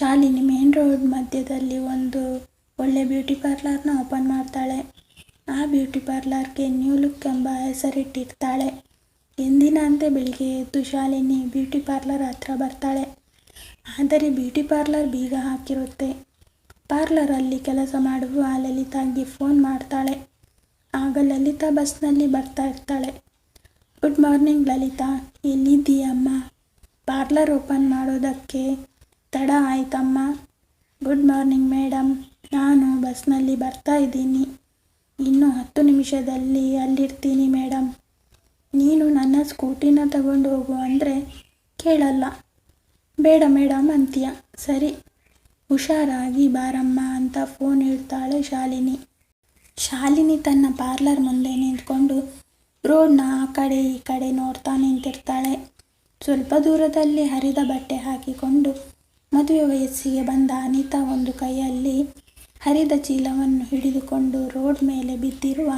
Shalini main road ಮಧ್ಯದಲ್ಲಿ ಒಂದು ಒಳ್ಳೆ ಬ್ಯೂಟಿ ಪಾರ್ಲರ್ನ ಓಪನ್ ಮಾಡ್ತಾಳೆ. ಆ ಬ್ಯೂಟಿ ಪಾರ್ಲರ್ಗೆ ನ್ಯೂ ಲುಕ್ ಎಂಬ ಹೆಸರಿಟ್ಟಿರ್ತಾಳೆ. ಎಂದಿನಂತೆ ಬೆಳಿಗ್ಗೆ ಎದ್ದು ಶಾಲಿನಿ ಬ್ಯೂಟಿ ಪಾರ್ಲರ್ ಹತ್ರ ಬರ್ತಾಳೆ. ಆದರೆ ಬ್ಯೂಟಿ ಪಾರ್ಲರ್ ಬೀಗ ಹಾಕಿರುತ್ತೆ. ಪಾರ್ಲರಲ್ಲಿ ಕೆಲಸ ಮಾಡುವ ಲಲಿತಾಗೆ ಫೋನ್ ಮಾಡ್ತಾಳೆ. ಆಗ ಲಲಿತಾ ಬಸ್ನಲ್ಲಿ ಬರ್ತಾ ಇರ್ತಾಳೆ. ಗುಡ್ ಮಾರ್ನಿಂಗ್ ಲಲಿತಾ, ಎಲ್ಲಿದ್ದೀಯಮ್ಮ? ಪಾರ್ಲರ್ ಓಪನ್ ಮಾಡೋದಕ್ಕೆ ತಡ ಆಯ್ತಮ್ಮ. ಗುಡ್ ಮಾರ್ನಿಂಗ್ ಮೇಡಮ್ ನಾನು ಬಸ್ನಲ್ಲಿ ಬರ್ತಾ ಇದ್ದೀನಿ. ಇನ್ನು ಹತ್ತು ನಿಮಿಷದಲ್ಲಿ ಅಲ್ಲಿರ್ತೀನಿ ಮೇಡಮ್ ನೀನು ನನ್ನ ಸ್ಕೂಟಿನ ತಗೊಂಡು ಹೋಗು ಅಂದರೆ ಕೇಳಲ್ಲ. ಬೇಡ ಮೇಡಮ್ ಅಂತೀಯ. ಸರಿ. ಹುಷಾರಾಗಿ ಬಾರಮ್ಮ ಅಂತ ಫೋನ್ ಇಡ್ತಾಳೆ ಶಾಲಿನಿ. ಶಾಲಿನಿ ತನ್ನ ಪಾರ್ಲರ್ ಮುಂದೆ ನಿಂತ್ಕೊಂಡು ರೋಡ್ನ ಆ ಕಡೆ ಈ ಕಡೆ ನೋಡ್ತಾ ನಿಂತಿರ್ತಾಳೆ. ಸ್ವಲ್ಪ ದೂರದಲ್ಲಿ ಹರಿದ ಬಟ್ಟೆ ಹಾಕಿಕೊಂಡು ಮದುವೆ ವಯಸ್ಸಿಗೆ ಬಂದ ಅನಿತಾ ಒಂದು ಕೈಯಲ್ಲಿ ಹರಿದ ಚೀಲವನ್ನು ಹಿಡಿದುಕೊಂಡು ರೋಡ್ ಮೇಲೆ ಬಿದ್ದಿರುವ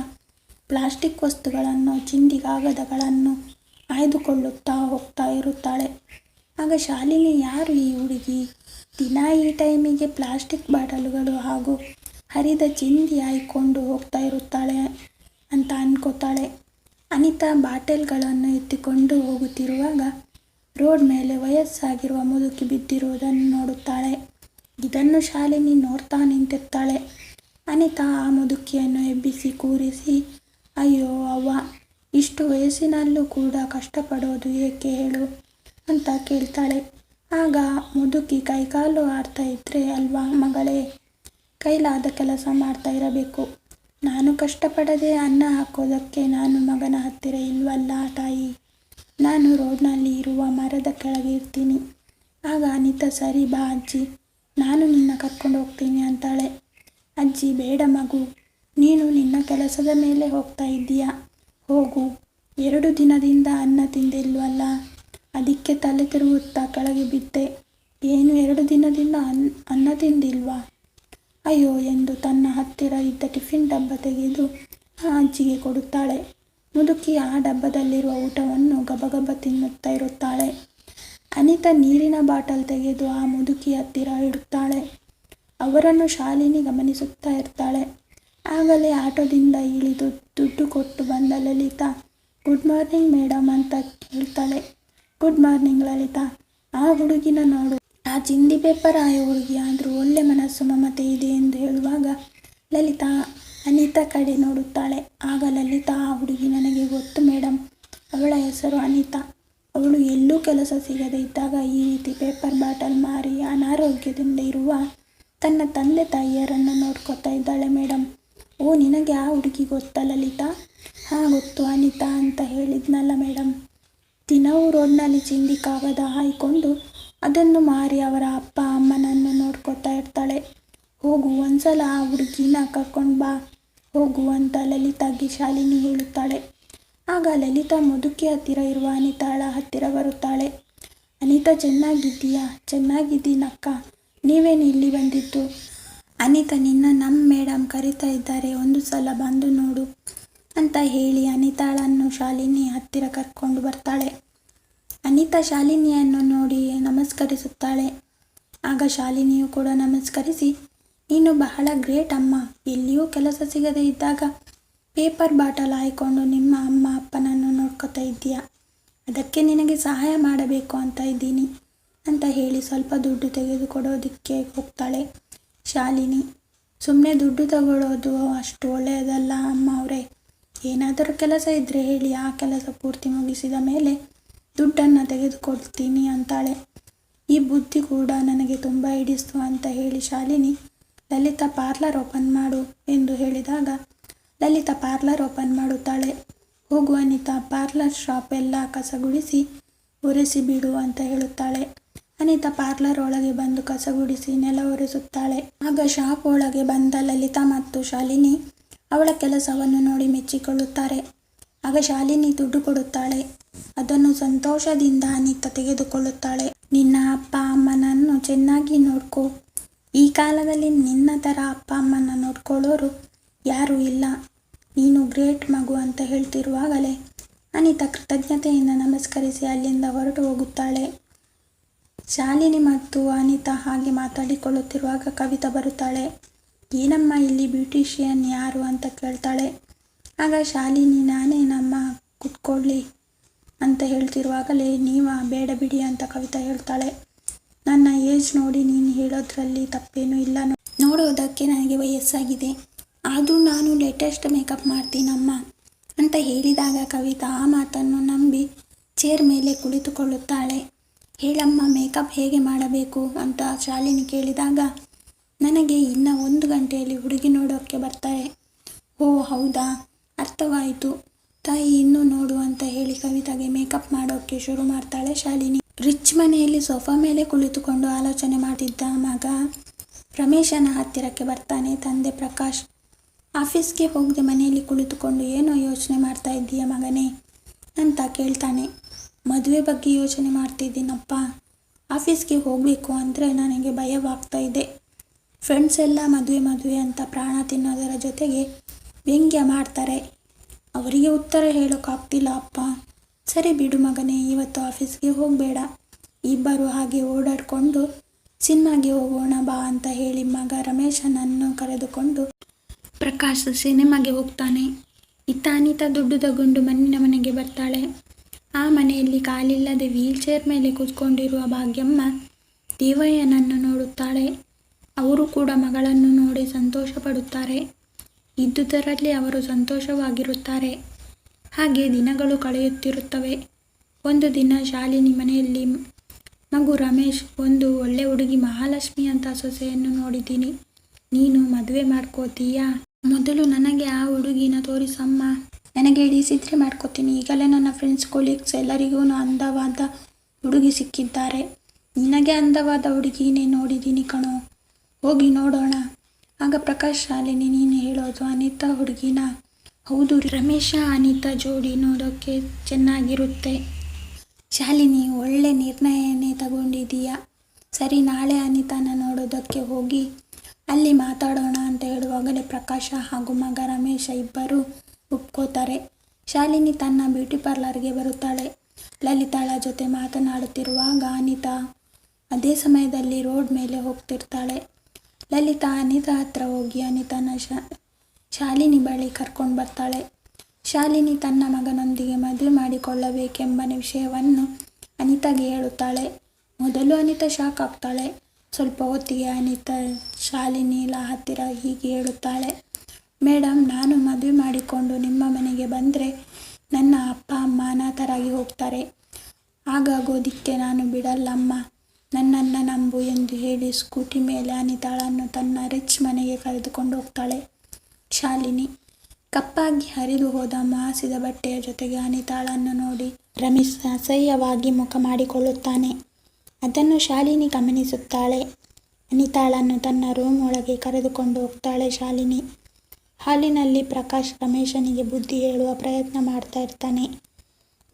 ಪ್ಲಾಸ್ಟಿಕ್ ವಸ್ತುಗಳನ್ನು, ಚಿಂದಿ ಕಾಗದಗಳನ್ನು ಆಯ್ದುಕೊಳ್ಳುತ್ತಾ ಹೋಗ್ತಾ ಇರುತ್ತಾಳೆ. ಆಗ ಶಾಲಿನಿ, ಯಾರು ಈ ಹುಡುಗಿ? ದಿನ ಈ ಟೈಮಿಗೆ ಪ್ಲಾಸ್ಟಿಕ್ ಬಾಟಲುಗಳು ಹಾಗೂ ಹರಿದ ಚಿಂದಿ ಆಯ್ಕೊಂಡು ಹೋಗ್ತಾ ಇರುತ್ತಾಳೆ ಅಂತ ಅನ್ಕೋತಾಳೆ. ಅನಿತಾ ಬಾಟಲ್ಗಳನ್ನು ಎತ್ತಿಕೊಂಡು ಹೋಗುತ್ತಿರುವಾಗ ರೋಡ್ ಮೇಲೆ ವಯಸ್ಸಾಗಿರುವ ಮುದುಕಿ ಬಿದ್ದಿರುವುದನ್ನು ನೋಡುತ್ತಾಳೆ. ಇದನ್ನು ಶಾಲಿನಿ ನೋಡ್ತಾ ನಿಂತಿರ್ತಾಳೆ. ಅನಿತಾ ಆ ಮುದುಕಿಯನ್ನು ಎಬ್ಬಿಸಿ ಕೂರಿಸಿ, ಅಯ್ಯೋ ಅವ್ವ, ಇಷ್ಟು ವಯಸ್ಸಿನಲ್ಲೂ ಕೂಡ ಕಷ್ಟಪಡೋದು ಏಕೆ ಹೇಳು? ಅಂತ ಕೇಳ್ತಾಳೆ. ಆಗ ಮುದುಕಿ ಕೈಕಾಲು ಆಡ್ತಾ ಇದ್ರೆ, ಅಲ್ವಾ ಮಗಳೇ, ಕೈಲಾದ ಕೆಲಸ ಮಾಡ್ತಾ ಇರಬೇಕು. ನಾನು ಕಷ್ಟಪಡದೆ ಅನ್ನ ಹಾಕೋದಕ್ಕೆ ನಾನು ಮಗನ ಹತ್ತಿರ ಇಲ್ವಲ್ಲ ತಾಯಿ? ನಾನು ರೋಡ್ನಲ್ಲಿ ಇರುವ ಮರದ ಕೆಳಗೆ ಇರ್ತೀನಿ. ಆಗ ಅನಿತಾ, ಸರಿ ಬಾ ಅಜ್ಜಿ. ನಾನು ನಿನ್ನ ಕರ್ಕೊಂಡು ಹೋಗ್ತೀನಿ ಅಂತಾಳೆ. ಅಜ್ಜಿ, ಬೇಡ ಮಗು. ನೀನು ನಿನ್ನ ಕೆಲಸದ ಮೇಲೆ ಹೋಗ್ತಾ ಇದ್ದೀಯಾ? ಹೋಗು. ಎರಡು ದಿನದಿಂದ ಅನ್ನ ತಿಂದಿಲ್ವಲ್ಲ? ಅದಕ್ಕೆ ತಲೆ ತಿರುಗುತ್ತಾ ಕೆಳಗೆ ಬಿದ್ದೆ. ಏನು ಎರಡು ದಿನದಿಂದ ಅನ್, ಅನ್ನ ತಿಂದಿಲ್ವಾ? ಅಯ್ಯೋ ಎಂದು ತನ್ನ ಹತ್ತಿರ ಇದ್ದ ಟಿಫಿನ್ ಡಬ್ಬ ತೆಗೆದು ಆ ಅಜ್ಜಿಗೆ ಕೊಡುತ್ತಾಳೆ. ಮುದುಕಿ ಆ ಡಬ್ಬದಲ್ಲಿರುವ ಊಟವನ್ನು ಗಬಗಬ ತಿನ್ನುತ್ತಾ ಇರುತ್ತಾಳೆ. ಅನಿತಾ ನೀರಿನ ಬಾಟಲ್ ತೆಗೆದು ಆ ಮುದುಕಿ ಹತ್ತಿರ ಇಡುತ್ತಾಳೆ. ಅವರನ್ನು ಶಾಲಿನಿ ಗಮನಿಸುತ್ತಾ ಇರ್ತಾಳೆ. ಆಗಲೇ ಆಟೋದಿಂದ ಇಳಿದು ದುಡ್ಡು ಕೊಟ್ಟು ಬಂದ ಲಲಿತಾ, ಗುಡ್ ಮಾರ್ನಿಂಗ್ ಮೇಡಮ್ ಅಂತ ಹೇಳ್ತಾಳೆ ಗುಡ್ ಮಾರ್ನಿಂಗ್ ಲಲಿತಾ, ಆ ಹುಡುಗಿನ ನೋಡು. ಆ ಚಿಂದಿ ಪೇಪರ್ ಆಯ ಹುಡುಗಿ ಆದರೂ ಒಳ್ಳೆ ಮನಸ್ಸು ಮಮತೆ ಇದೆ ಎಂದು ಹೇಳುವಾಗ ಲಲಿತಾ ಅನಿತಾ ಕಡೆ ನೋಡುತ್ತಾಳೆ ಆಗ ಲಲಿತಾ ಆ ಹುಡುಗಿ ನನಗೆ ಗೊತ್ತು ಮೇಡಮ್ ಅವಳ ಹೆಸರು ಅನಿತಾ ಅವಳು ಎಲ್ಲೂ ಕೆಲಸ ಸಿಗದೆ ಇದ್ದಾಗ ಈ ರೀತಿ ಪೇಪರ್ ಬಾಟಲ್ ಮಾರಿ ಅನಾರೋಗ್ಯದಿಂದ ಇರುವ ತನ್ನ ತಂದೆ ತಾಯಿಯರನ್ನು ನೋಡ್ಕೊತಾ ಇದ್ದಾಳೆ ಮೇಡಮ್ ಓ ನಿನಗೆ ಆ ಹುಡುಗಿ ಗೊತ್ತಾ ಲಲಿತಾ ಹಾಂ ಗೊತ್ತು ಅನಿತಾ ಅಂತ ಹೇಳಿದ್ನಲ್ಲ ಮೇಡಮ್ ದಿನವೂ ರೋಡ್ನಲ್ಲಿ ಚಿಂದಿ ಕಾಗದ ಹಾಯ್ಕೊಂಡು ಅದನ್ನು ಮಾರಿ ಅವರ ಅಪ್ಪ ಅಮ್ಮನನ್ನು ನೋಡ್ಕೊತಾ ಇರ್ತಾಳೆ. ಹೋಗು, ಒಂದ್ಸಲ ಆ ಹುಡುಗಿನ ಕರ್ಕೊಂಡು ಬಾ. ಹೋಗು ಅಂತ ಲಲಿತಾಗೆ ಶಾಲಿನಿ ಹೇಳುತ್ತಾಳೆ. ಆಗ ಲಲಿತಾ ಮುದುಕಿ ಹತ್ತಿರ ಇರುವ ಅನಿತಾಳ ಹತ್ತಿರ ಬರುತ್ತಾಳೆ. ಅನಿತಾ, ಚೆನ್ನಾಗಿದ್ದೀಯಾ? ಚೆನ್ನಾಗಿದ್ದೀನಕ್ಕ ನೀವೇನು ಇಲ್ಲಿ ಬಂದಿದ್ದು? ಅನಿತಾ, ನಿನ್ನ ನಮ್ಮ ಮೇಡಮ್ ಕರಿತಾ ಇದ್ದಾರೆ. ಒಂದು ಸಲ ಬಂದು ನೋಡು ಅಂತ ಹೇಳಿ ಅನಿತಾಳನ್ನು ಶಾಲಿನಿ ಹತ್ತಿರ ಕರ್ಕೊಂಡು ಬರ್ತಾಳೆ. ಅನಿತಾ ಶಾಲಿನಿಯನ್ನು ನೋಡಿ ನಮಸ್ಕರಿಸುತ್ತಾಳೆ. ಆಗ ಶಾಲಿನಿಯು ಕೂಡ ನಮಸ್ಕರಿಸಿ, ನೀನು ಬಹಳ ಗ್ರೇಟ್ ಅಮ್ಮ. ಎಲ್ಲಿಯೂ ಕೆಲಸ ಸಿಗದೇ ಇದ್ದಾಗ ಪೇಪರ್ ಬಾಟಲ್ ಹಾಯ್ಕೊಂಡು ನಿಮ್ಮ ಅಮ್ಮ ಅಪ್ಪನನ್ನು ನೋಡ್ಕೋತಾ ಇದ್ದೀಯ? ಅದಕ್ಕೆ ನಿನಗೆ ಸಹಾಯ ಮಾಡಬೇಕು ಅಂತ ಇದ್ದೀನಿ ಅಂತ ಹೇಳಿ ಸ್ವಲ್ಪ ದುಡ್ಡು ತೆಗೆದುಕೊಡೋದಕ್ಕೆ ಹೋಗ್ತಾಳೆ ಶಾಲಿನಿ. ಸುಮ್ಮನೆ ದುಡ್ಡು ತಗೊಳ್ಳೋದು ಅಷ್ಟು ಒಳ್ಳೆಯದಲ್ಲ ಅಮ್ಮ ಅವರೇ. ಏನಾದರೂ ಕೆಲಸ ಇದ್ದರೆ ಹೇಳಿ. ಆ ಕೆಲಸ ಪೂರ್ತಿ ಮುಗಿಸಿದ ಮೇಲೆ ದುಡ್ಡನ್ನು ತೆಗೆದುಕೊಡ್ತೀನಿ ಅಂತಾಳೆ. ಈ ಬುದ್ಧಿ ಕೂಡ ನನಗೆ ತುಂಬ ಹಿಡಿಸ್ತು ಅಂತ ಹೇಳಿ ಶಾಲಿನಿ, ಲಲಿತಾ ಪಾರ್ಲರ್ ಓಪನ್ ಮಾಡು ಎಂದು ಹೇಳಿದಾಗ ಲಲಿತಾ ಪಾರ್ಲರ್ ಓಪನ್ ಮಾಡುತ್ತಾಳೆ. ಹೋಗು ಅನಿತಾ, ಪಾರ್ಲರ್ ಶಾಪ್ ಎಲ್ಲ ಕಸಗುಡಿಸಿ ಒರೆಸಿ ಬಿಡು ಅಂತ ಹೇಳುತ್ತಾಳೆ. ಅನಿತಾ ಪಾರ್ಲರ್ ಒಳಗೆ ಬಂದು ಕಸಗುಡಿಸಿ ನೆಲ ಒರೆಸುತ್ತಾಳೆ. ಆಗ ಶಾಪ್ ಒಳಗೆ ಬಂದ ಲಲಿತಾ ಮತ್ತು ಶಾಲಿನಿ ಅವಳ ಕೆಲಸವನ್ನು ನೋಡಿ ಮೆಚ್ಚಿಕೊಳ್ಳುತ್ತಾರೆ. ಆಗ ಶಾಲಿನಿ ದುಡ್ಡು ಕೊಡುತ್ತಾಳೆ. ಅದನ್ನು ಸಂತೋಷದಿಂದ ಅನಿತಾ ತೆಗೆದುಕೊಳ್ಳುತ್ತಾಳೆ. ನಿನ್ನ ಅಪ್ಪ ಅಮ್ಮನನ್ನು ಚೆನ್ನಾಗಿ ನೋಡ್ಕೋ. ಈ ಕಾಲದಲ್ಲಿ ನಿನ್ನ ಥರ ಅಪ್ಪ ಅಮ್ಮನ ನೋಡ್ಕೊಳ್ಳೋರು ಯಾರೂ ಇಲ್ಲ. ನೀನು ಗ್ರೇಟ್ ಮಗು ಅಂತ ಹೇಳ್ತಿರುವಾಗಲೇ ಅನಿತಾ ಕೃತಜ್ಞತೆಯಿಂದ ನಮಸ್ಕರಿಸಿ ಅಲ್ಲಿಂದ ಹೊರಟು ಹೋಗುತ್ತಾಳೆ. ಶಾಲಿನಿ ಮತ್ತು ಅನಿತಾ ಹಾಗೆ ಮಾತಾಡಿಕೊಳ್ಳುತ್ತಿರುವಾಗ ಕವಿತಾ ಬರುತ್ತಾಳೆ. ಏನಮ್ಮ ಇಲ್ಲಿ ಬ್ಯೂಟಿಷಿಯನ್ ಯಾರು ಅಂತ ಕೇಳ್ತಾಳೆ. ಆಗ ಶಾಲಿನಿ, ನಾನೇ ನಮ್ಮ ಕುತ್ಕೊಳ್ಳಿ. ಅಂತ ಹೇಳ್ತಿರುವಾಗಲೇ ನೀವ ಬೇಡ ಬಿಡಿ ಅಂತ ಕವಿತಾ ಹೇಳ್ತಾಳೆ. ನನ್ನ ಏಜ್ ನೋಡಿ ನೀನು ಹೇಳೋದ್ರಲ್ಲಿ ತಪ್ಪೇನೂ ಇಲ್ಲ ನೋಡೋದಕ್ಕೆ ನನಗೆ ವಯಸ್ಸಾಗಿದೆ. ಆದರೂ ನಾನು ಲೇಟೆಸ್ಟ್ ಮೇಕಪ್ ಮಾಡ್ತೀನಮ್ಮ ಅಂತ ಹೇಳಿದಾಗ ಕವಿತಾ ಆ ಮಾತನ್ನು ನಂಬಿ ಚೇರ್ ಮೇಲೆ ಕುಳಿತುಕೊಳ್ಳುತ್ತಾಳೆ. ಹೇಳಮ್ಮ, ಮೇಕಪ್ ಹೇಗೆ ಮಾಡಬೇಕು ಅಂತ ಶಾಲಿನಿ ಕೇಳಿದಾಗ, ನನಗೆ ಇನ್ನು ಒಂದು ಗಂಟೆಯಲ್ಲಿ ಹುಡುಗಿ ನೋಡೋಕ್ಕೆ ಬರ್ತಾರೆ. ಓ, ಹೌದಾ? ಅರ್ಥವಾಯಿತು. ತಾಯಿ ಇನ್ನೂ ನೋಡು ಅಂತ ಹೇಳಿ ಕವಿತಾಗೆ ಮೇಕಪ್ ಮಾಡೋಕ್ಕೆ ಶುರು ಮಾಡ್ತಾಳೆ ಶಾಲಿನಿ. ರಿಚ್ ಮನೆಯಲ್ಲಿ ಸೋಫಾ ಮೇಲೆ ಕುಳಿತುಕೊಂಡು ಆಲೋಚನೆ ಮಾಡಿದ್ದ ಮಗ ರಮೇಶನ ಹತ್ತಿರಕ್ಕೆ ಬರ್ತಾನೆ. ತಂದೆ ಪ್ರಕಾಶ್, ಆಫೀಸ್ಗೆ ಹೋಗದೆ ಮನೆಯಲ್ಲಿ ಕುಳಿತುಕೊಂಡು ಏನೋ ಯೋಚನೆ ಮಾಡ್ತಾ ಇದ್ದೀಯ ಮಗನೇ? ಅಂತ ಕೇಳ್ತಾನೆ. ಮದುವೆ ಬಗ್ಗೆ ಯೋಚನೆ ಮಾಡ್ತಿದ್ದೀನಪ್ಪ. ಆಫೀಸ್ಗೆ ಹೋಗಬೇಕು ಅಂದರೆ ನನಗೆ ಭಯವಾಗ್ತಾ ಇದೆ. ಫ್ರೆಂಡ್ಸ್ ಎಲ್ಲ ಮದುವೆ ಮದುವೆ ಅಂತ ಪ್ರಾಣ ತಿನ್ನೋದರ ಜೊತೆಗೆ ವ್ಯಂಗ್ಯ ಮಾಡ್ತಾರೆ. ಅವರಿಗೆ ಉತ್ತರ ಹೇಳೋಕ್ಕಾಗ್ತಿಲ್ಲ ಅಪ್ಪ. ಸರಿ ಬಿಡು ಮಗನೇ, ಇವತ್ತು ಆಫೀಸ್ಗೆ ಹೋಗಬೇಡ. ಇಬ್ಬರು ಹಾಗೆ ಓಡಾಡಿಕೊಂಡು ಸಿನಿಮಾಗೆ ಹೋಗೋಣ ಬಾ ಅಂತ ಹೇಳಿ ಮಗ ರಮೇಶನನ್ನು ಕರೆದುಕೊಂಡು ಪ್ರಕಾಶ್ ಸಿನಿಮಾಗೆ ಹೋಗ್ತಾನೆ. ಇತ್ತ ಅನಿತಾ ದುಡ್ಡು ತಗೊಂಡು ಮಣ್ಣಿನ ಮನೆಗೆ ಬರ್ತಾಳೆ. ಆ ಮನೆಯಲ್ಲಿ ಕಾಲಿಲ್ಲದೆ ವೀಲ್ ಚೇರ್ ಮೇಲೆ ಕೂತ್ಕೊಂಡಿರುವ ಭಾಗ್ಯಮ್ಮ ದೇವಯ್ಯನನ್ನು ನೋಡುತ್ತಾಳೆ. ಅವರು ಕೂಡ ಮಗಳನ್ನು ನೋಡಿ ಸಂತೋಷ ಪಡುತ್ತಾರೆ ಇದ್ದುದರಲ್ಲಿ ಅವರು ಸಂತೋಷವಾಗಿರುತ್ತಾರೆ. ಹಾಗೆ ದಿನಗಳು ಕಳೆಯುತ್ತಿರುತ್ತವೆ. ಒಂದು ದಿನ ಶಾಲಿನಿ ಮನೆಯಲ್ಲಿ, ಮಗು ರಮೇಶ್, ಒಂದು ಒಳ್ಳೆ ಹುಡುಗಿ ಮಹಾಲಕ್ಷ್ಮಿ ಅಂತ ಸೊಸೆಯನ್ನು ನೋಡಿದ್ದೀನಿ. ನೀನು ಮದುವೆ ಮಾಡ್ಕೋತೀಯಾ? ಮೊದಲು ನನಗೆ ಆ ಹುಡುಗಿನ ತೋರಿಸಮ್ಮ. ನನಗೆ ಇಳಿಸಿದ್ರೆ ಮಾಡ್ಕೋತೀನಿ. ಈಗಲೇ ನನ್ನ ಫ್ರೆಂಡ್ಸ್ ಕೊಲೀಗ್ಸ್ ಎಲ್ಲರಿಗೂ ಅಂದವಾದ ಹುಡುಗಿ ಸಿಕ್ಕಿದ್ದಾರೆ. ನಿನಗೆ ಅಂದವಾದ ಹುಡುಗಿನೇ ನೋಡಿದ್ದೀನಿ ಕಣೋ. ಹೋಗಿ ನೋಡೋಣ. ಆಗ ಪ್ರಕಾಶ್ ಶಾಲಿನಿ ನೀನು ಹೇಳೋದು? ಅನಿತಾ ಹುಡುಗಿನ? ಹೌದು ರಮೇಶ, ಅನಿತಾ ಜೋಡಿ ನೋಡೋಕ್ಕೆ ಚೆನ್ನಾಗಿರುತ್ತೆ. ಶಾಲಿನಿ, ಒಳ್ಳೆ ನಿರ್ಣಯನೇ ತಗೊಂಡಿದ್ದೀಯಾ? ಸರಿ, ನಾಳೆ ಅನಿತಾನ ನೋಡೋದಕ್ಕೆ ಹೋಗಿ. ಅಲ್ಲಿ ಮಾತಾಡೋಣ ಅಂತ ಹೇಳುವಾಗಲೇ ಪ್ರಕಾಶ ಹಾಗೂ ಮಗ ರಮೇಶ ಇಬ್ಬರು ಒಪ್ಕೋತಾರೆ. ಶಾಲಿನಿ ತನ್ನ ಬ್ಯೂಟಿ ಪಾರ್ಲರ್ಗೆ ಬರುತ್ತಾಳೆ. ಲಲಿತಾಳ ಜೊತೆ ಮಾತನಾಡುತ್ತಿರುವಾಗ ಅನಿತಾ ಅದೇ ಸಮಯದಲ್ಲಿ ರೋಡ್ ಮೇಲೆ ಹೋಗ್ತಿರ್ತಾಳೆ. ಲಲಿತಾ ಅನಿತಾ ಹತ್ರ ಹೋಗಿ ಅನಿತಾನ ಶಾ, ಶಾಲಿನಿ ಬಳಿ ಕರ್ಕೊಂಡು ಬರ್ತಾಳೆ. ಶಾಲಿನಿ ತನ್ನ ಮಗನೊಂದಿಗೆ ಮದುವೆ ಮಾಡಿಕೊಳ್ಳಬೇಕೆಂಬ ವಿಷಯವನ್ನು ಅನಿತಾಗೆ ಹೇಳುತ್ತಾಳೆ. ಮೊದಲು ಅನಿತಾ ಶಾಕ್ ಆಗ್ತಾಳೆ. ಸ್ವಲ್ಪ ಹೊತ್ತಿಗೆ ಅನಿತಾ ಶಾಲಿನಿಲ ಹತ್ತಿರ ಹೀಗೆ ಹೇಳುತ್ತಾಳೆ. ಮೇಡಮ್ ನಾನು ಮದುವೆ ಮಾಡಿಕೊಂಡು ನಿಮ್ಮ ಮನೆಗೆ ಬಂದರೆ ನನ್ನ ಅಪ್ಪ, ಅಮ್ಮ ಅನಾಥರಾಗಿ ಹೋಗ್ತಾರೆ. ಹಾಗಾಗೋದಿಕ್ಕೆ ನಾನು ಬಿಡಲ್ಲಮ್ಮ. ನನ್ನನ್ನು ನಂಬು ಎಂದು ಹೇಳಿ ಸ್ಕೂಟಿ ಮೇಲೆ ಅನಿತಾಳನ್ನು ತನ್ನ ರಿಚ್ ಮನೆಗೆ ಕರೆದುಕೊಂಡು ಹೋಗ್ತಾಳೆ. ಶಾಲಿನಿ ಕಪ್ಪಾಗಿ ಹರಿದು ಹೋದ ಮಾಸಿದ ಬಟ್ಟೆಯ ಜೊತೆಗೆ ಅನಿತಾಳನ್ನು ನೋಡಿ ರಮೇಶ್ ಅಸಹ್ಯವಾಗಿ ಮುಖ ಮಾಡಿಕೊಳ್ಳುತ್ತಾನೆ. ಅದನ್ನು ಶಾಲಿನಿ ಗಮನಿಸುತ್ತಾಳೆ. ಅನಿತಾಳನ್ನು ತನ್ನ ರೂಮ್ ಒಳಗೆ ಕರೆದುಕೊಂಡು ಹೋಗ್ತಾಳೆ ಶಾಲಿನಿ. ಹಾಲಿನಲ್ಲಿ ಪ್ರಕಾಶ್ ರಮೇಶನಿಗೆ ಬುದ್ಧಿ ಹೇಳುವ ಪ್ರಯತ್ನ ಮಾಡ್ತಾ ಇರ್ತಾನೆ.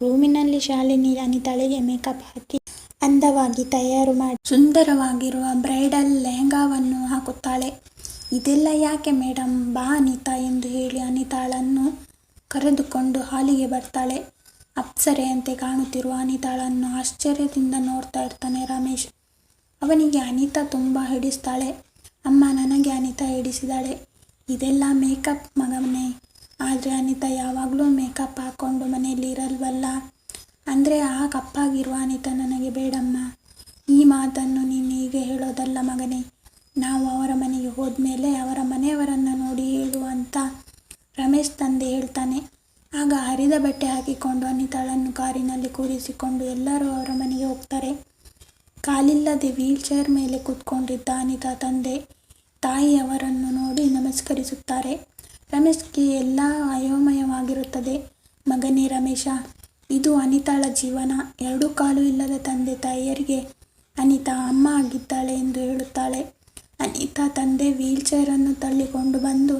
ರೂಮಿನಲ್ಲಿ ಶಾಲಿನಿ ಅನಿತಾಳಿಗೆ ಮೇಕಪ್ ಹಾಕಿ ಅಂದವಾಗಿ ತಯಾರು ಮಾಡಿ ಸುಂದರವಾಗಿರುವ ಬ್ರೈಡಲ್ ಲೆಹಂಗಾವನ್ನು ಹಾಕುತ್ತಾಳೆ. ಇದೆಲ್ಲ ಯಾಕೆ ಮೇಡಮ್ ಬಾ ಅನಿತಾ ಎಂದು ಹೇಳಿ ಅನಿತಾಳನ್ನು ಕರೆದುಕೊಂಡು ಹಾಲಿಗೆ ಬರ್ತಾಳೆ. ಅಪ್ಸರೆಯಂತೆ ಕಾಣುತ್ತಿರುವ ಅನಿತಾಳನ್ನು ಆಶ್ಚರ್ಯದಿಂದ ನೋಡ್ತಾ ಇರ್ತಾನೆ ರಮೇಶ್. ಅವನಿಗೆ ಅನಿತಾ ತುಂಬ ಹಿಡಿಸ್ತಾಳೆ. ಅಮ್ಮ ನನಗೆ ಅನಿತಾ ಹಿಡಿಸಿದಾಳೆ ಇದೆಲ್ಲ ಮೇಕಪ್ ಮಗನೇ. ಆದರೆ ಅನಿತಾ ಯಾವಾಗಲೂ ಮೇಕಪ್ ಹಾಕ್ಕೊಂಡು ಮನೆಯಲ್ಲಿ ಇರಲ್ವಲ್ಲ? ಅಂದರೆ ಆ ಕಪ್ಪಾಗಿರುವ ಅನಿತಾ ನನಗೆ ಬೇಡಮ್ಮ. ಈ ಮಾತನ್ನು ನೀನು ಈಗ ಹೇಳೋದಲ್ಲ ಮಗನೇ. ನಾವು ಅವರ ಮನೆಗೆ ಹೋದ್ಮೇಲೆ ಅವರ ಮನೆಯವರನ್ನು ನೋಡಿ ಹೇಳು ಅಂತ ರಮೇಶ್ ತಂದೆ ಹೇಳ್ತಾನೆ. ಆಗ ಹರಿದ ಬಟ್ಟೆ ಹಾಕಿಕೊಂಡು ಅನಿತಾಳನ್ನು ಕಾರಿನಲ್ಲಿ ಕೂರಿಸಿಕೊಂಡು ಎಲ್ಲರೂ ಅವರ ಮನೆಗೆ ಹೋಗ್ತಾರೆ. ಕಾಲಿಲ್ಲದೆ ವೀಲ್ ಚೇರ್ ಮೇಲೆ ಕೂತ್ಕೊಂಡಿದ್ದ ಅನಿತಾ ತಂದೆ ತಾಯಿ ಅವರನ್ನು ನೋಡಿ ನಮಸ್ಕರಿಸುತ್ತಾರೆ. ರಮೇಶ್ಗೆ ಎಲ್ಲ ಅಯೋಮಯವಾಗಿರುತ್ತದೆ ಮಗನೇ ರಮೇಶ ಇದು ಅನಿತಾಳ ಜೀವನ. ಎರಡು ಕಾಲು ಇಲ್ಲದ ತಂದೆ ತಾಯಿಯರಿಗೆ ಅನಿತಾ ಅಮ್ಮ ಆಗಿದ್ದಾಳೆ ಎಂದು ಹೇಳುತ್ತಾಳೆ. ಅನಿತಾ ತಂದೆ ವೀಲ್ ಅನ್ನು ತಳ್ಳಿಕೊಂಡು ಬಂದು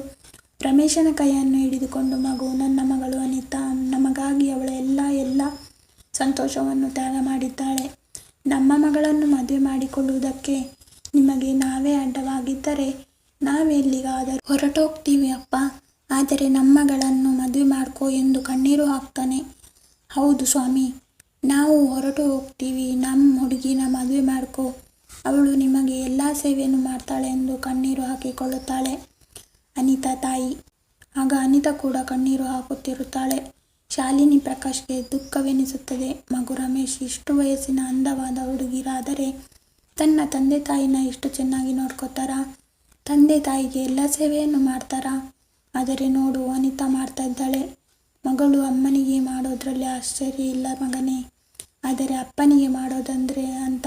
ರಮೇಶನ ಕೈಯನ್ನು ಹಿಡಿದುಕೊಂಡು, ಮಗು, ನನ್ನ ಮಗಳು ಅನಿತಾ, ನಮಗಾಗಿ ಅವಳ ಎಲ್ಲ ಎಲ್ಲ ಸಂತೋಷವನ್ನು ತ್ಯಾಗ ಮಾಡಿದ್ದಾಳೆ. ನಮ್ಮ ಮಗಳನ್ನು ಮದುವೆ ಮಾಡಿಕೊಳ್ಳುವುದಕ್ಕೆ ನಿಮಗೆ ನಾವೇ ಅಡ್ಡವಾಗಿದ್ದರೆ ನಾವೆಲ್ಲಿಗಾದರೂ ಹೊರಟೋಗ್ತೀವಿ ಅಪ್ಪ. ಆದರೆ ನಮ್ಮಗಳನ್ನು ಮದುವೆ ಮಾಡ್ಕೋ ಎಂದು ಕಣ್ಣೀರು ಹಾಕ್ತಾನೆ. ಹೌದು ಸ್ವಾಮಿ. ನಾವು ಹೊರಟು ಹೋಗ್ತೀವಿ. ನಮ್ಮ ಹುಡುಗಿನ ಮದುವೆ ಮಾಡ್ಕೊ. ಅವಳು ನಿಮಗೆ ಎಲ್ಲ ಸೇವೆಯನ್ನು ಮಾಡ್ತಾಳೆ ಎಂದು ಕಣ್ಣೀರು ಹಾಕಿಕೊಳ್ಳುತ್ತಾಳೆ. ಅನಿತಾ ತಾಯಿ. ಆಗ ಅನಿತಾ ಕೂಡ ಕಣ್ಣೀರು ಹಾಕುತ್ತಿರುತ್ತಾಳೆ. ಶಾಲಿನಿ ಪ್ರಕಾಶ್ಗೆ ದುಃಖವೆನಿಸುತ್ತದೆ. ಮಗು ರಮೇಶ್ ಇಷ್ಟು ವಯಸ್ಸಿನ ಅಂದವಾದ ಹುಡುಗಿರಾದರೆ ತನ್ನ ತಂದೆ ತಾಯಿನ ಇಷ್ಟು ಚೆನ್ನಾಗಿ ನೋಡ್ಕೋತಾರ? ತಂದೆ ತಾಯಿಗೆ ಎಲ್ಲ ಸೇವೆಯನ್ನು ಮಾಡ್ತಾರಾ? ಆದರೆ ನೋಡು, ಅನಿತಾ ಮಾಡ್ತಾ ಇದ್ದಾಳೆ. ಮಗಳು ಅಮ್ಮನಿಗೆ ಮಾಡೋದ್ರಲ್ಲಿ ಆಶ್ಚರ್ಯ ಇಲ್ಲ ಮಗನೇ. ಆದರೆ ಅಪ್ಪನಿಗೆ ಮಾಡೋದಂದ್ರೆ ಅಂತ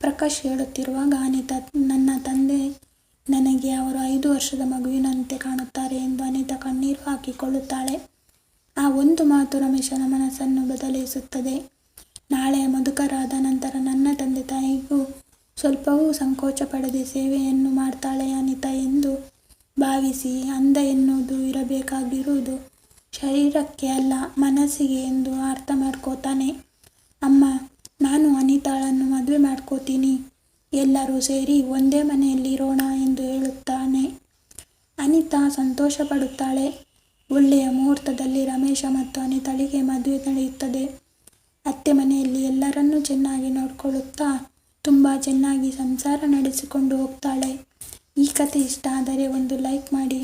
ಪ್ರಕಾಶ್ ಹೇಳುತ್ತಿರುವಾಗ ಅನಿತಾ, ನನ್ನ ತಂದೆ ನನಗೆ ಅವರು ಐದು ವರ್ಷದ ಮಗುವಿನಂತೆ ಕಾಣುತ್ತಾರೆ ಎಂದು ಅನಿತಾ ಕಣ್ಣೀರು ಹಾಕಿಕೊಳ್ಳುತ್ತಾಳೆ. ಆ ಒಂದು ಮಾತು ರಮೇಶನ ಮನಸ್ಸನ್ನು ಬದಲಿಸುತ್ತದೆ ನಾಳೆ ಮಧುಕರಾದ ನಂತರ ನನ್ನ ತಂದೆ ತಾಯಿಗೂ ಸ್ವಲ್ಪವೂ ಸಂಕೋಚ ಪಡದೆ ಸೇವೆಯನ್ನು ಮಾಡ್ತಾಳೆ ಅನಿತಾ ಎಂದು ಭಾವಿಸಿ ಅಂದ ಎನ್ನುವುದು ಇರಬೇಕಾಗಿರುವುದು ಶರೀರಕ್ಕೆ ಅಲ್ಲ, ಮನಸ್ಸಿಗೆ ಎಂದು ಅರ್ಥ ಮಾಡ್ಕೋತಾನೆ. ಅಮ್ಮ, ನಾನು ಅನಿತಾಳನ್ನು ಮದುವೆ ಮಾಡ್ಕೋತೀನಿ. ಎಲ್ಲರೂ ಸೇರಿ ಒಂದೇ ಮನೆಯಲ್ಲಿರೋಣ ಎಂದು ಹೇಳುತ್ತಾನೆ. ಅನಿತಾ ಸಂತೋಷ ಪಡುತ್ತಾಳೆ ಒಳ್ಳೆಯ ಮುಹೂರ್ತದಲ್ಲಿ ರಮೇಶ ಮತ್ತು ಅನಿತಾಳಿಗೆ ಮದುವೆ ನಡೆಯುತ್ತದೆ. ಅತ್ತೆ ಮನೆಯಲ್ಲಿ ಎಲ್ಲರನ್ನೂ ಚೆನ್ನಾಗಿ ನೋಡಿಕೊಳ್ಳುತ್ತಾ, ತುಂಬ ಚೆನ್ನಾಗಿ ಸಂಸಾರ ನಡೆಸಿಕೊಂಡು ಹೋಗ್ತಾಳೆ. ಈ ಕತೆ ಇಷ್ಟ ಆದರೆ ಒಂದು ಲೈಕ್ ಮಾಡಿ.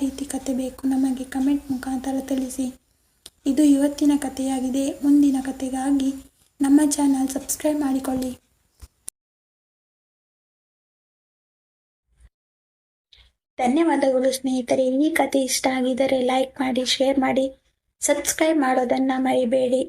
ರೀತಿ ಕತೆ ಬೇಕು ನಮಗೆ ಕಮೆಂಟ್ ಮುಖಾಂತರ ತಿಳಿಸಿ. ಇದು ಇವತ್ತಿನ ಕಥೆಯಾಗಿದೆ. ಮುಂದಿನ ಕಥೆಗಾಗಿ ನಮ್ಮ ಚಾನಲ್ ಸಬ್ಸ್ಕ್ರೈಬ್ ಮಾಡಿಕೊಳ್ಳಿ. ಧನ್ಯವಾದಗಳು ಸ್ನೇಹಿತರೆ. ಈ ಕತೆ ಇಷ್ಟ ಆಗಿದ್ದರೆ ಲೈಕ್ ಮಾಡಿ, ಶೇರ್ ಮಾಡಿ. ಸಬ್ಸ್ಕ್ರೈಬ್ ಮಾಡೋದನ್ನು ಮರಿಬೇಡಿ.